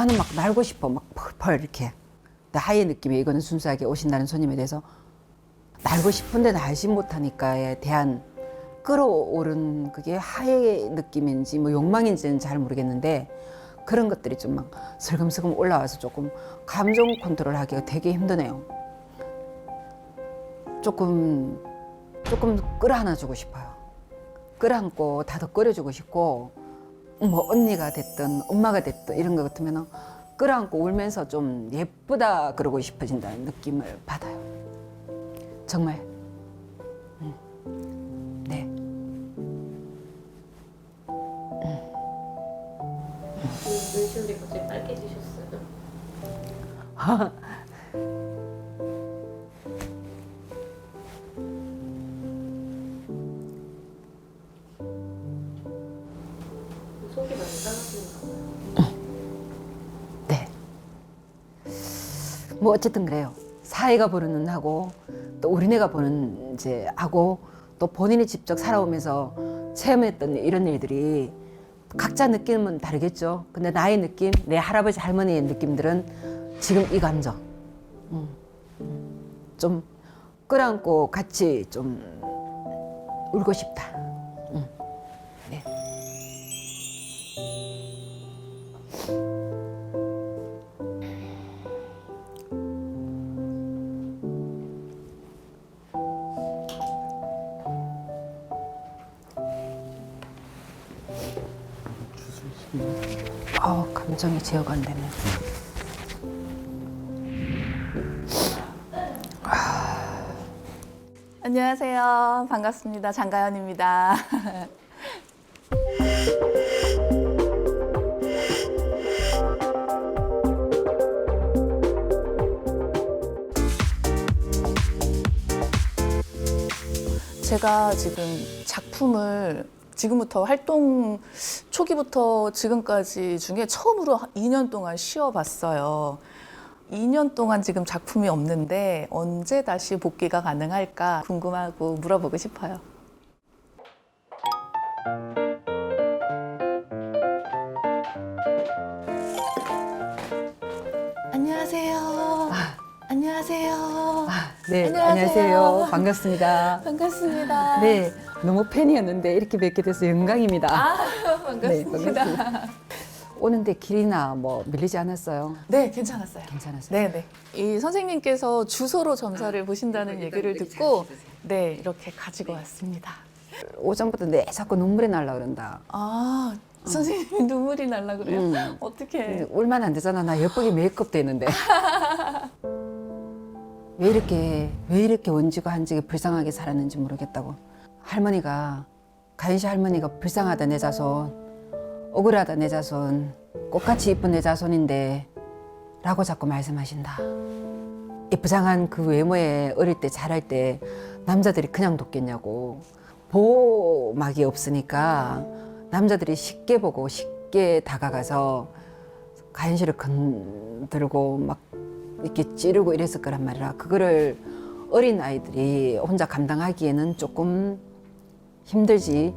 나는 막 날고 싶어 막 펄펄 이렇게 하의 느낌이 이거는 순수하게 오신다는 손님에 대해서 날고 싶은데 날지 못하니까에 대한 끌어오른 그게 하의 느낌인지 뭐 욕망인지는 잘 모르겠는데 그런 것들이 좀 막 슬금슬금 올라와서 조금 감정 컨트롤 하기가 되게 힘드네요. 조금 조금 끌어안아주고 싶어요. 끌어안고 다독거려주고 싶고 뭐 언니가 됐든 엄마가 됐든 이런 거 같으면 끌어안고 울면서 좀 예쁘다 그러고 싶어진다는 느낌을 받아요. 정말. 음. 네. 눈시울이 갑자기 빨개지셨어요. 봐요. 네. 뭐 어쨌든 그래요. 사회가 보는 눈하고 또 우리네가 보는 이제 하고 또 본인이 직접 살아오면서 체험했던 이런 일들이 각자 느낌은 다르겠죠. 근데 나의 느낌, 내 할아버지 할머니의 느낌들은 지금 이 감정. 음, 음. 좀 끌어안고 같이 좀 울고 싶다. 어, 감정이 제어가 안 되네. 안녕하세요. 반갑습니다. 장가연입니다. 제가 지금 작품을 지금부터 활동 초기부터 지금까지 중에 처음으로 2년 동안 쉬어봤어요. 2년 동안 지금 작품이 없는데 언제 다시 복귀가 가능할까 궁금하고 물어보고 싶어요. 안녕하세요. 안녕하세요. 네, 안녕하세요. 안녕하세요. 반갑습니다. 반갑습니다. 네, 너무 팬이었는데 이렇게 뵙게 돼서 영광입니다. 아, 네, 반갑습니다. 반갑습니다. 오는데 길이나 뭐 밀리지 않았어요. 네, 괜찮았어요. 괜찮았어요. 네, 네. 이 선생님께서 주소로 점사를 보신다는 얘기를 듣고 네, 이렇게 가지고 왔습니다. 오전부터 내 자꾸 눈물이 날라 그런다. 아, 선생님이 눈물이 날라 그래요? 음. 어떻게? 울면 안 되잖아. 나 예쁘게 메이크업 되는데. 왜 이렇게 왜 이렇게 원지고 한지게 불쌍하게 살았는지 모르겠다고. 할머니가 가인씨 할머니가 불쌍하다 내 자손, 억울하다 내 자손, 꽃같이 이쁜 내 자손인데 라고 자꾸 말씀하신다. 이 부장한 그 외모에 어릴 때 자랄 때 남자들이 그냥 돕겠냐고 보호막이 없으니까 남자들이 쉽게 보고 쉽게 다가가서 가인 씨를 건들고 막 이렇게 찌르고 이랬을 거란 말이라 그거를 어린 아이들이 혼자 감당하기에는 조금 힘들지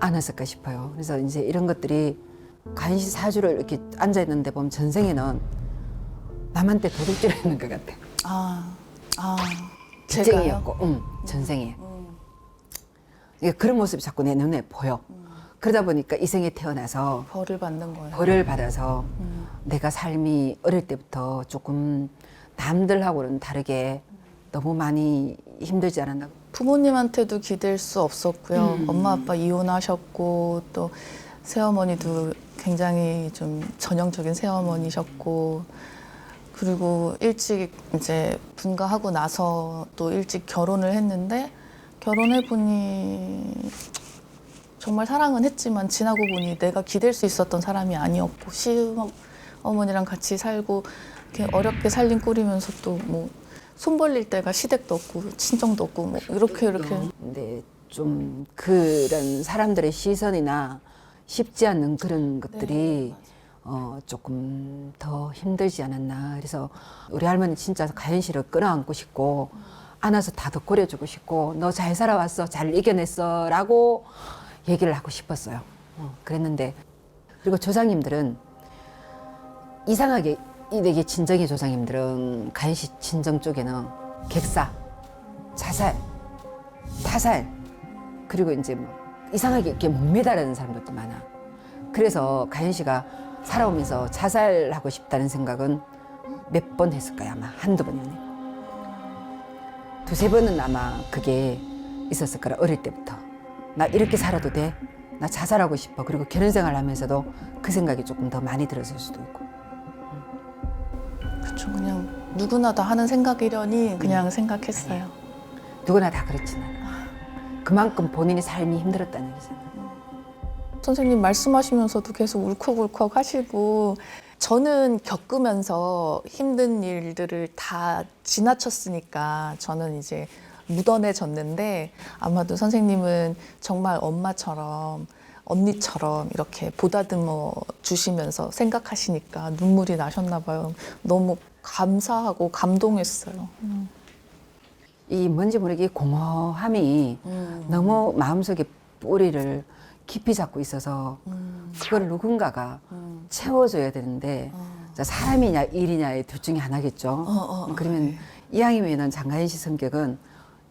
않았을까 싶어요. 그래서 이제 이런 것들이 간시 사주를 이렇게 앉아 있는데 보면 전생에는 남한테 도둑질하는 것 같아. 아, 아, 제가요? 빚쟁이였고, 응, 전생에. 음, 그런 모습이 자꾸 내 눈에 보여. 그러다 보니까 이 생에 태어나서 벌을 받는 거예요. 벌을 받아서 음. 내가 삶이 어릴 때부터 조금 남들하고는 다르게 너무 많이 힘들지 않았나. 부모님한테도 기댈 수 없었고요. 음. 엄마 아빠 이혼하셨고 또 새어머니도 굉장히 좀 전형적인 새어머니셨고 그리고 일찍 이제 분가하고 나서 또 일찍 결혼을 했는데 결혼해 보니 정말 사랑은 했지만 지나고 보니 내가 기댈 수 있었던 사람이 아니었고 시어머니랑 같이 살고 이렇게 어렵게 살림 꾸리면서 또 뭐 손 벌릴 때가 시댁도 없고 친정도 없고 뭐 이렇게 이렇게 근데 좀 그런 사람들의 시선이나 쉽지 않는 그런 것들이 어, 조금 더 힘들지 않았나. 그래서 우리 할머니 진짜 가연 씨를 끌어안고 싶고 안아서 다독거려주고 싶고 너 잘 살아왔어, 잘 이겨냈어 라고 얘기를 하고 싶었어요. 어, 그랬는데 그리고 조상님들은 이상하게 이 내게 친정의 조상님들은. 씨 친정 쪽에는 객사, 자살, 타살 그리고 이제 뭐 이상하게 이렇게 목매달하는 사람들도 많아. 그래서 가인 씨가 살아오면서 자살하고 싶다는 생각은 몇 번 했을 거야 아마 한두 번이 아니고 두세 번은 아마 그게 있었을 거라 어릴 때부터. 나 이렇게 살아도 돼? 나 자살하고 싶어. 그리고 결혼 생활 하면서도 그 생각이 조금 더 많이 들었을 수도 있고 그쵸 그냥 누구나 다 하는 생각이려니 그냥 생각했어요. 누구나 다 그렇지는 않아 그만큼 본인의 삶이 힘들었다는 얘기잖아 선생님 말씀하시면서도 계속 울컥울컥 하시고 저는 겪으면서 힘든 일들을 다 지나쳤으니까 저는 이제 묻어내졌는데 아마도 선생님은 정말 엄마처럼 언니처럼 이렇게 보다듬어 주시면서 생각하시니까 눈물이 나셨나 봐요. 너무 감사하고 감동했어요. 이 뭔지 모르게 공허함이 음. 너무 마음속에 뿌리를 깊이 잡고 있어서 음. 그걸 누군가가 음. 채워줘야 되는데 어. 자, 사람이냐 일이냐의 둘 중에 하나겠죠. 어, 어, 어, 그러면 네. 이왕이면은 장가인 씨 성격은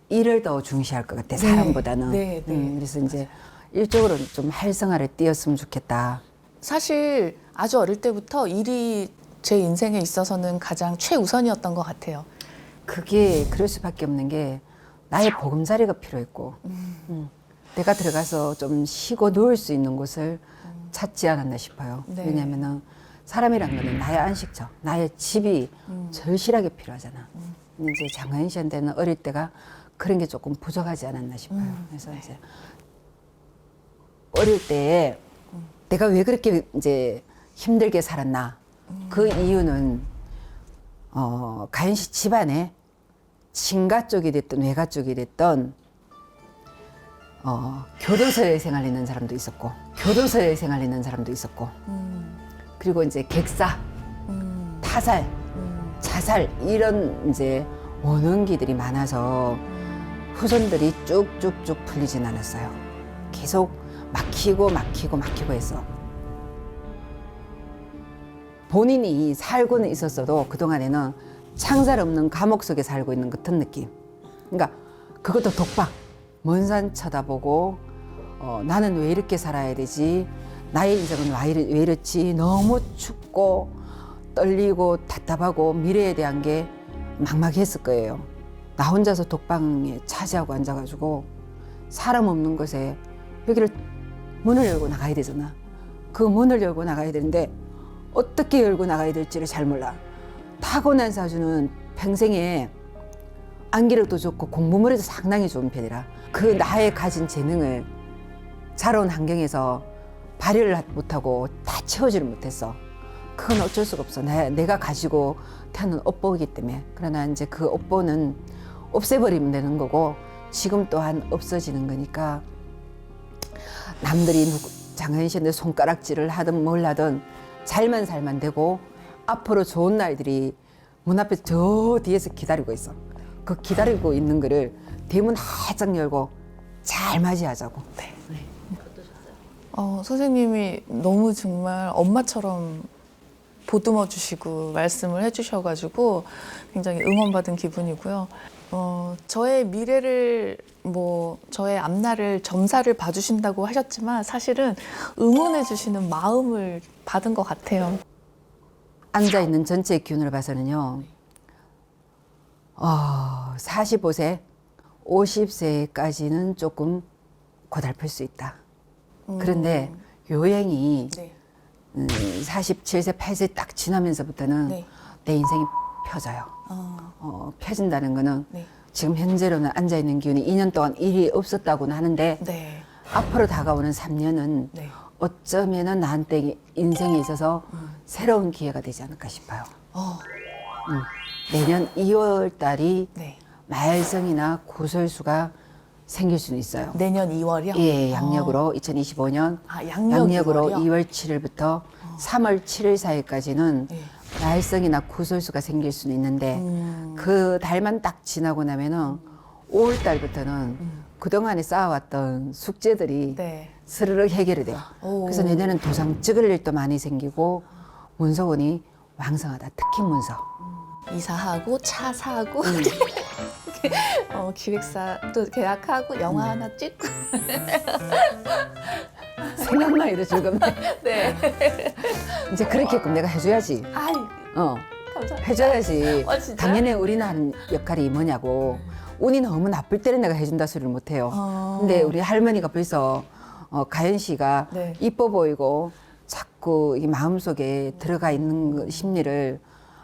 일을 더 중시할 것 같아 사람보다는. 네, 네. 음, 그래서 이제 일적으로 좀 활성화를 띄었으면 좋겠다. 사실 아주 어릴 때부터 일이 제 인생에 있어서는 가장 최우선이었던 것 같아요. 그게 그럴 수밖에 없는 게 나의 보금자리가 필요했고 음, 내가 들어가서 좀 쉬고 누울 수 있는 곳을 찾지 않았나 싶어요. 네. 왜냐하면은 사람이란 거는 나의 안식처, 나의 집이 절실하게 필요하잖아. 근데 이제 장가인 씨한테는 어릴 때가 그런 게 조금 부족하지 않았나 싶어요. 그래서 이제 어릴 때 내가 왜 그렇게 이제 힘들게 살았나 그 이유는 어, 가인 씨 집안에 친가 쪽이 됐든 외가 쪽이 됐든 어, 교도소에 생활하는 사람도 있었고 교도소에 생활하는 사람도 있었고 그리고 이제 객사, 타살, 자살 이런 이제 원혼기들이 많아서 후손들이 쭉쭉쭉 풀리진 않았어요. 계속 막히고 막히고 막히고 했어. 본인이 살고는 있었어도 그동안에는 창살 없는 감옥 속에 살고 있는 같은 느낌. 그러니까 그것도 독박. 먼 산 쳐다보고 어, 나는 왜 이렇게 살아야 되지? 나의 인생은 왜 이렇- 왜 이렇지? 너무 춥고 떨리고 답답하고 미래에 대한 게 막막했을 거예요. 나 혼자서 독방에 차지하고 앉아가지고 사람 없는 곳에 여기를 문을 열고 나가야 되잖아. 그 문을 열고 나가야 되는데 어떻게 열고 나가야 될지를 잘 몰라. 타고난 사주는 평생에 안기력도 좋고 공부물에도 상당히 좋은 편이라 그 나의 가진 재능을 자라온 환경에서 발휘를 못하고 다 채우지를 못했어. 그건 어쩔 수가 없어. 내, 내가 가지고 태어난 업보이기 때문에. 그러나 이제 그 업보는 없애버리면 되는 거고 지금 또한 없어지는 거니까 남들이 누구, 장현 씨한테 손가락질을 하든 뭘 하든 잘만 살면 되고 앞으로 좋은 날들이 문 앞에 저 뒤에서 기다리고 있어. 그 기다리고 있는 거를 대문 활짝 열고 잘 맞이하자고. 어떠셨어요? 어, 선생님이 너무 정말 엄마처럼 보듬어 주시고 말씀을 해 주셔 가지고 굉장히 응원받은 기분이고요. 어, 저의 미래를 뭐 저의 앞날을 점사를 봐주신다고 하셨지만 사실은 응원해 주시는 마음을 받은 것 같아요. 앉아 있는 전체의 기운을 봐서는요. 어, 45세, 50세까지는 조금 고달플 수 있다. 그런데 요행이 네. 음, 47세, 8세 딱 지나면서부터는 네. 내 인생이 펴져요. 어, 어, 펴진다는 거는 네. 지금 현재로는 앉아 있는 기운이 2년 동안 일이 없었다고는 하는데 네. 앞으로 다가오는 3년은 네. 어쩌면은 나한테 인생에 있어서 새로운 기회가 되지 않을까 싶어요. 어, 음. 내년 2월 달이 네. 말썽이나 구설수가 생길 수는 있어요. 내년 2월이요? 예, 양력으로 2025년 아, 양력 양력으로 2월이요? 2월 7일부터 3월 7일 사이까지는 네. 말썽이나 구설수가 생길 수는 있는데 음. 그 달만 딱 지나고 나면은 5월 달부터는 그동안에 쌓아왔던 숙제들이 네. 스르륵 해결이 돼요. 오. 그래서 내년은 도장 찍을 일도 많이 생기고 문서원이 왕성하다. 특히 문서. 이사하고 차 사고 어, 기획사 또 계약하고 영화 하나 찍고 생각만 해도 즐겁네. 네. 이제 그렇게끔 내가 해줘야지. 아이 어, 감사합니다. 해줘야지. 아, 진짜요? 당연히 우리는 하는 역할이 뭐냐고. 운이 너무 나쁠 때는 내가 해준다 소리를 못해요. 어. 근데 우리 할머니가 벌써 어, 가연 씨가 네. 이뻐 보이고 자꾸 이 마음속에 들어가 있는 그 심리를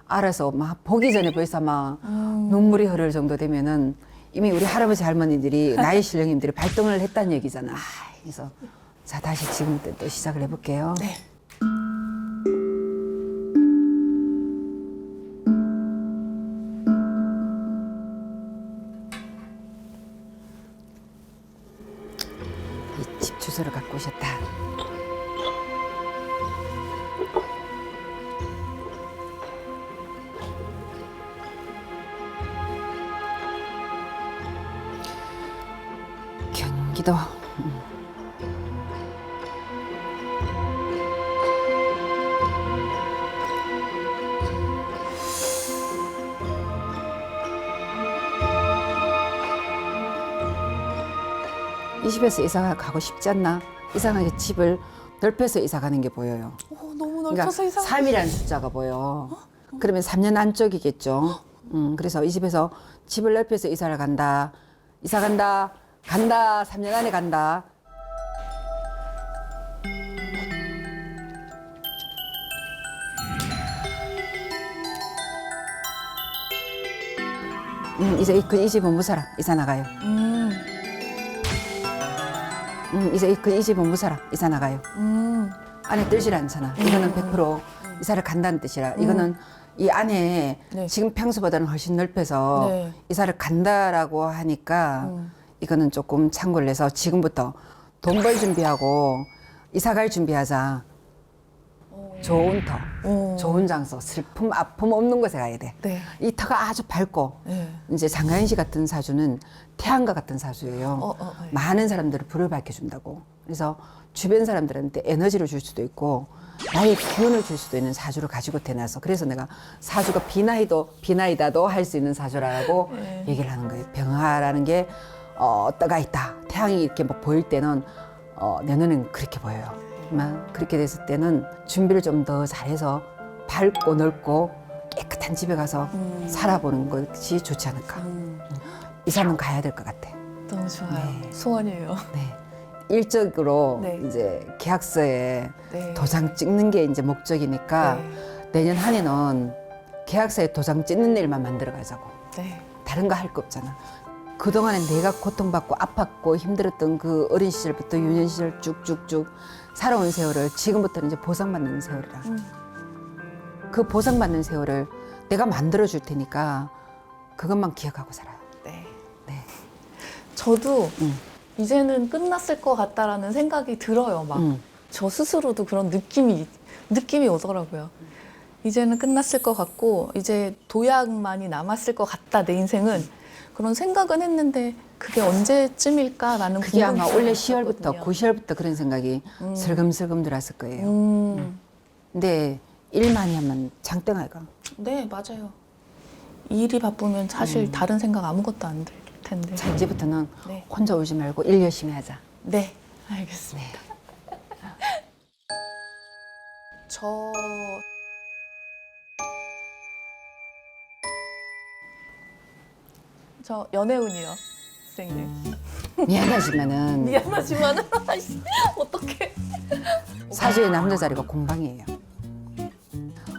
알아서 막 보기 전에 벌써 막 음. 눈물이 흐를 정도 되면은 이미 우리 할아버지 할머니들이 나이 신령님들이 발동을 했다는 얘기잖아. 그래서 자 다시 지금부터 또 시작을 해볼게요. 네. 20에서 이사 가고 싶지 않나? 이상하게 집을 넓혀서 이사 가는 게 보여요. 오, 너무 넓혀서 이사. 그러니까 3이라는 숫자가 보여. 어? 그러면 3년 안쪽이겠죠. 음, 그래서 이 집에서 집을 넓혀서 이사를 간다. 이사 간다. 간다. 3년 안에 간다. 음, 이제 이- 그, 이 집은 무사라. 이사 나가요. 음. 음, 이제 그 이 집은 무사라. 이사 나가요. 음, 안에 뜨질 않잖아. 이거는 100% 이사를 간다는 뜻이라. 이거는 이 안에 네. 지금 평소보다는 훨씬 넓혀서 네. 이사를 간다라고 하니까 음. 이거는 조금 참고를 해서 지금부터 돈 벌 준비하고 이사 갈 준비하자. 좋은 터, 오. 좋은 장소, 슬픔, 아픔 없는 곳에 가야 돼. 네. 이 터가 아주 밝고 네. 이제 장가연 씨 같은 사주는 태양과 같은 사주예요. 어, 어, 네. 많은 사람들을 불을 밝혀준다고. 그래서 주변 사람들한테 에너지를 줄 수도 있고 나의 기운을 줄 수도 있는 사주를 가지고 태어나서 그래서 내가 사주가 비나이도 비나이다도 할 수 있는 사주라고 네. 얘기를 하는 거예요. 병화라는 게 어, 떠가 있다. 태양이 이렇게 막 보일 때는 어, 내 눈엔 그렇게 보여요. 막 그렇게 됐을 때는 준비를 좀 더 잘해서 밝고 넓고 깨끗한 집에 가서 음. 살아보는 것이 좋지 않을까. 음, 이사는 가야 될 것 같아. 너무 좋아요. 네. 소원이에요. 네. 일적으로 네. 이제 계약서에 네. 도장 찍는 게 이제 목적이니까 네. 내년 한 해는 계약서에 도장 찍는 일만 만들어 가자고. 네. 다른 거 할 거 없잖아. 그동안에 내가 고통받고 아팠고 힘들었던 그 어린 시절부터 유년 시절 쭉쭉쭉 살아온 세월을 지금부터는 이제 보상받는 세월이라. 음. 그 보상받는 세월을 내가 만들어 줄 테니까 그것만 기억하고 살아요. 네. 네. 저도 음. 이제는 끝났을 것 같다라는 생각이 들어요. 막. 음. 저 스스로도 그런 느낌이 느낌이 오더라고요. 이제는 끝났을 것 같고 이제 도약만이 남았을 것 같다 내 인생은 그런 생각은 했는데 그게 언제쯤일까라는 그게 아마 올해 10월부터 있었거든요. 9시월부터 그런 생각이 음. 슬금슬금 들었을 거예요. 음, 근데 일 많이 하면 장땡아이가. 네 맞아요. 일이 바쁘면 사실 음. 다른 생각 아무것도 안 들 텐데. 자 이제부터는 네. 혼자 울지 말고 일 열심히 하자. 네, 알겠습니다. 저 저 연애운이요, 선생님. 미안하지만은 미안하지만은 아이씨, 어떡해. 사주의 남자 자리가 공방이에요.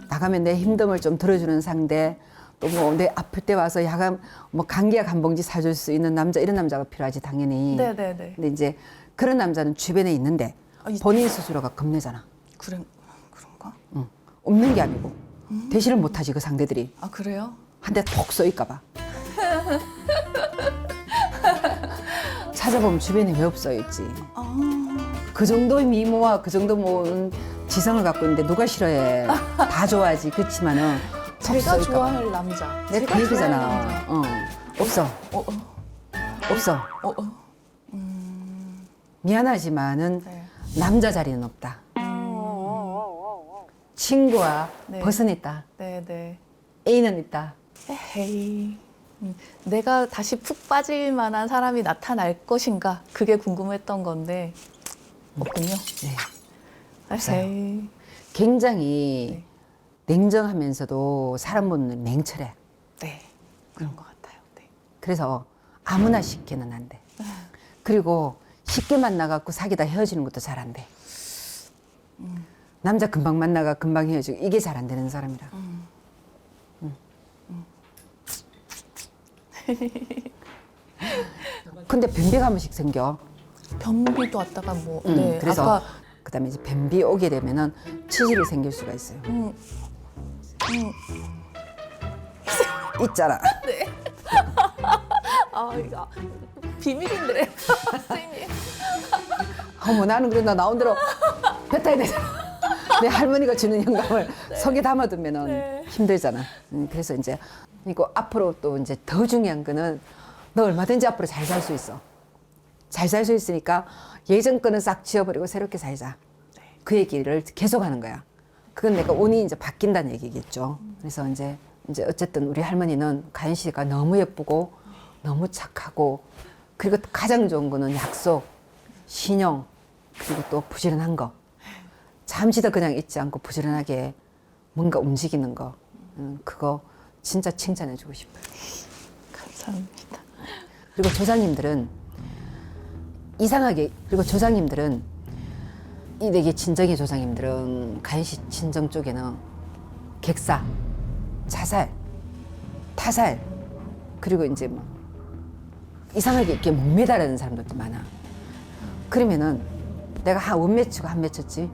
나가면 내 힘듦을 좀 들어주는 상대 또 뭐 내 아플 때 와서 야간 뭐 감기약 한 봉지 사줄 수 있는 남자 이런 남자가 필요하지 당연히. 네네네. 근데 이제 그런 남자는 주변에 있는데 아, 있- 본인 스스로가 겁내잖아. 그래 그런가? 응. 없는 게 아니고 대신을 못하지 그 상대들이 아 그래요? 한 대 톡 쏘일까봐. 찾아보면 주변에 왜 없어 있지. 아그 정도의 미모와 그 정도 뭐 지성을 갖고 있는데 누가 싫어해? 다 좋아하지. 그렇지만은 톡 제가 봐. 좋아할 남자. 내가 그 좋아할 얘기잖아. 남자. 어. 없어. 어, 어, 없어. 어, 어. 미안하지만은 네. 남자 자리는 없다. 친구와 네. 벗어냈다. 네, 네. 애인은 있다. 에헤이. 음, 내가 다시 푹 빠질 만한 사람이 나타날 것인가? 그게 궁금했던 건데 없군요. 네. 에헤이. 굉장히 냉정하면서도 사람 보는 냉철해. 네. 그런 것 같아요. 네. 그래서 아무나 쉽게는 안 돼. 그리고 쉽게 만나갖고 사귀다 헤어지는 것도 잘 안 돼. 남자 금방 만나가 금방 헤어지고 이게 잘 안 되는 사람이라. 음. 근데 변비가 한 번씩 생겨. 변비도 왔다가 뭐 음, 네. 그래서 아까 그다음에 이제 변비 오게 되면은 치질이 생길 수가 있어요. 음, 음, 있잖아. 아 이거 비밀인데 선생님. 어머 나는 그래 나 나온 대로 뱉어야 되잖아. 내 할머니가 주는 영감을 속에 담아두면은 네. 힘들잖아. 음, 그래서 이제 이거 앞으로 또 이제 더 중요한 거는 너 얼마든지 앞으로 잘 살 수 있어. 잘 살 수 있으니까 예전 거는 싹 지워버리고 새롭게 살자. 그 얘기를 계속 하는 거야. 그건 내가 운이 이제 바뀐다는 얘기겠죠. 그래서 이제 이제 어쨌든 우리 할머니는 가인 씨가 너무 예쁘고 너무 착하고 그리고 가장 좋은 거는 약속, 신용 그리고 또 부지런한 거. 잠시도 그냥 있지 않고 부지런하게 뭔가 움직이는 거. 음, 그거 진짜 칭찬해주고 싶어요. 감사합니다. 그리고 조상님들은 이상하게 그리고 조상님들은 이 되게 친정의 조상님들은 간시 친정 쪽에는 객사, 자살, 타살 그리고 이제 뭐 이상하게 이렇게 목매달하는 사람들도 많아. 그러면은 내가 한 원맺히고 한 맺혔지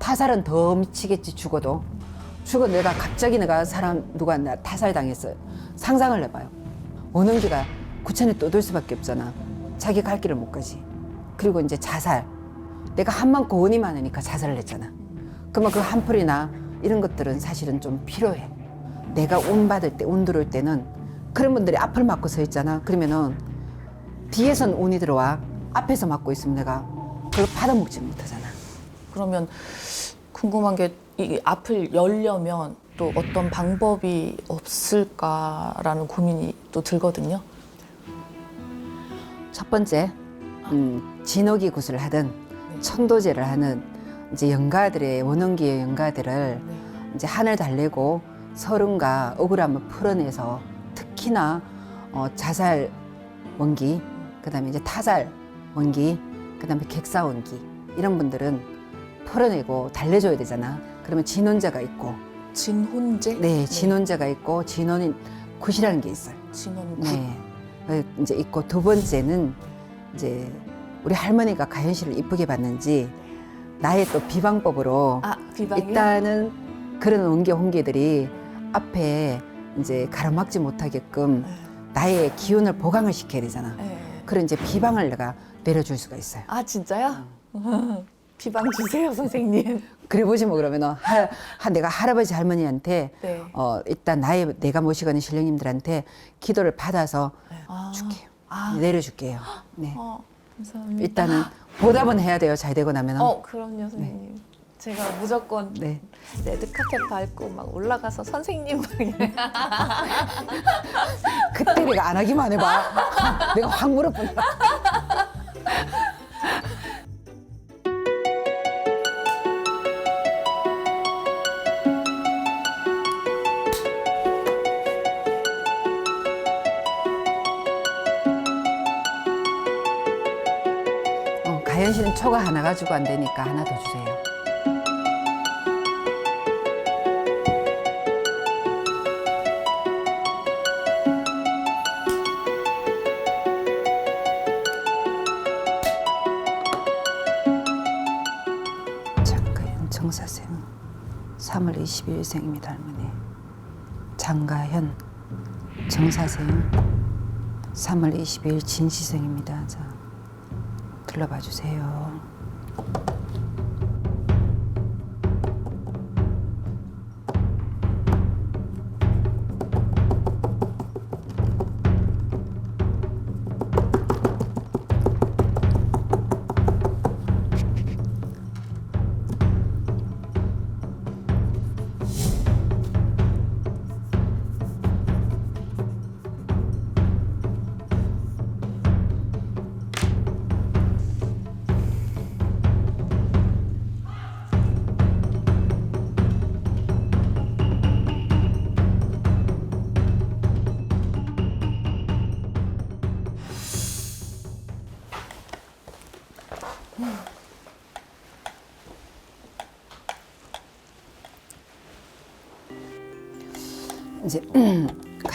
타살은 더 미치겠지 죽어도 죽어 내가 갑자기 내가 사람 누가 나 타살 당했어요. 상상을 해봐요. 원흥기가 구천에 떠돌 수밖에 없잖아. 자기 갈 길을 못 가지. 그리고 이제 자살. 내가 한만 고원이 많으니까 자살을 했잖아. 그러면 그 한풀이나 이런 것들은 사실은 좀 필요해. 내가 운 받을 때, 운 들어올 때는 그런 분들이 앞을 막고 서 있잖아. 그러면은 뒤에선 운이 들어와. 앞에서 막고 있으면 내가 그걸 받아먹지 못하잖아. 그러면 궁금한 게 이 앞을 열려면 또 어떤 방법이 없을까라는 고민이 또 들거든요. 첫 번째, 음, 진옥이 굿을 하든 천도제를 하는 이제 영가들의 원흥기의 영가들을 이제 한을 달래고 서름과 억울함을 풀어내서 특히나 어, 자살 원기, 그다음에 이제 타살 원기, 그다음에 객사 원기 이런 분들은 풀어내고 달래줘야 되잖아. 그러면 진혼자가 있고, 진혼제? 네, 진혼자가 있고 진혼인 굿이라는 게 있어요. 진혼 굿. 네. 어, 이제 있고 두 번째는 이제 우리 할머니가 씨를 이쁘게 봤는지 나의 또 비방법으로 아 비방이요? 일단은 그런 원기 홍기들이 앞에 이제 가로막지 못하게끔 네. 나의 기운을 보강을 시켜야 되잖아. 네. 그런 이제 비방을 내가 내려줄 수가 있어요. 아 진짜요? 비방 주세요 선생님. 그래 보지 뭐 그러면은 하, 하- 내가 할아버지 할머니한테 네. 어 일단 나의 내가 모시고 있는 신령님들한테 기도를 받아서 아, 줄게요. 아, 내려줄게요. 네. 어, 감사합니다. 일단은 보답은 해야 돼요. 잘 되고 나면은. 어 그럼요 선생님. 제가 무조건 네. 레드 카펫 밟고 막 올라가서 선생님 그때 내가 안 하기만 해봐. 내가 확 물어본다. 초가 하나 가지고 안 되니까 하나 더 주세요. 장가현 정사생 3월 22일생입니다 할머니 장가현 정사생 3월 22일 진시생입니다 자 둘러봐 주세요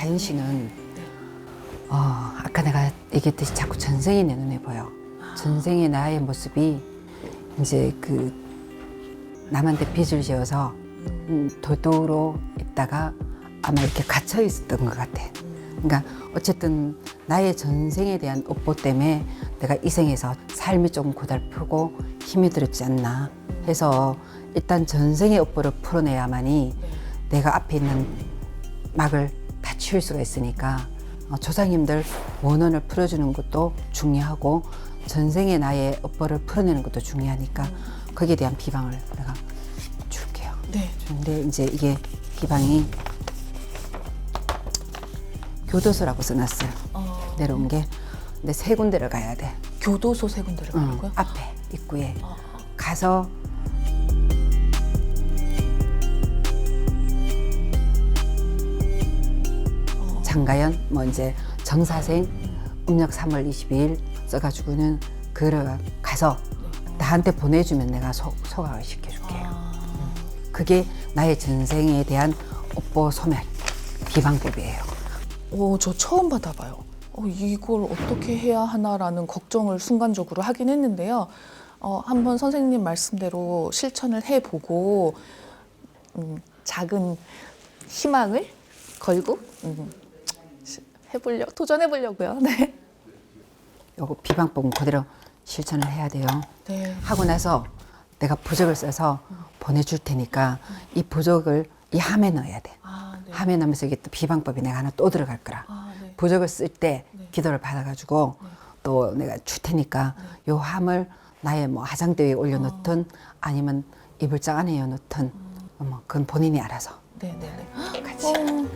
가연 씨는 어, 아까 내가 얘기했듯이 자꾸 전생이 내 눈에 보여. 전생의 나의 모습이 이제 그 남한테 빚을 지어서 음, 도도로 있다가 아마 이렇게 갇혀 있었던 것 같아. 그러니까 어쨌든 나의 전생에 대한 업보 때문에 내가 이 생에서 삶이 조금 고달프고 힘이 들었지 않나 해서 일단 전생의 업보를 풀어내야만이 내가 앞에 있는 막을 다 치울 수가 있으니까 어, 조상님들 원원을 풀어주는 것도 중요하고 전생의 나의 업보를 풀어내는 것도 중요하니까 거기에 대한 비방을 내가 줄게요. 네. 근데 이제 이게 비방이 교도소라고 써놨어요. 어, 내려온 게. 근데 세 군데를 가야 돼. 교도소 세 군데를 응, 가고요. 앞에 입구에 어, 가서 장가연 뭐 이제 정사생 음력 3월 22일 써가지고는 그를 가서 나한테 보내주면 내가 소, 소각을 시켜줄게요. 아, 그게 나의 전생에 대한 업보 소멸 비방법이에요. 오, 저 처음 받아봐요. 어, 이걸 어떻게 해야 하나라는 걱정을 순간적으로 하긴 했는데요. 어, 한번 선생님 말씀대로 실천을 해보고 음, 작은 희망을 걸고 음, 시- 해보려 도전해 보려고요. 네. 요거 비방법은 그대로 실천을 해야 돼요. 네. 하고 나서 내가 부적을 써서 보내줄 테니까 이 부적을 이 함에 넣어야 돼. 아, 네. 함에 넣으면서 이게 또 비방법이 내가 하나 또 들어갈 거라. 아, 네. 부적을 쓸때 네. 기도를 받아가지고 또 내가 줄 테니까 요 함을 나의 뭐 화장대 위에 올려놓든 아 니면 이불장 안에 넣든 뭐 그건 본인이 알아서 네, 네, 네. 같이. 어,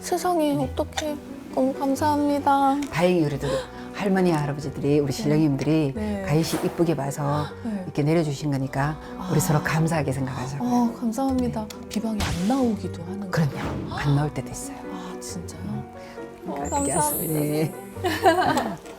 세상에 어떻게 너무 감사합니다. 다행히 그래도 할머니 할아버지들이 우리 신령님들이 네. 가희 씨 이쁘게 봐서 네. 이렇게 내려주신 거니까 우리 아. 서로 감사하게 생각하죠. 어, 감사합니다. 비방이 안 나오기도 하는 거예요. 그럼요. 안 나올 때도 있어요. 아, 진짜요? 어, 그렇게 감사합니다. 네.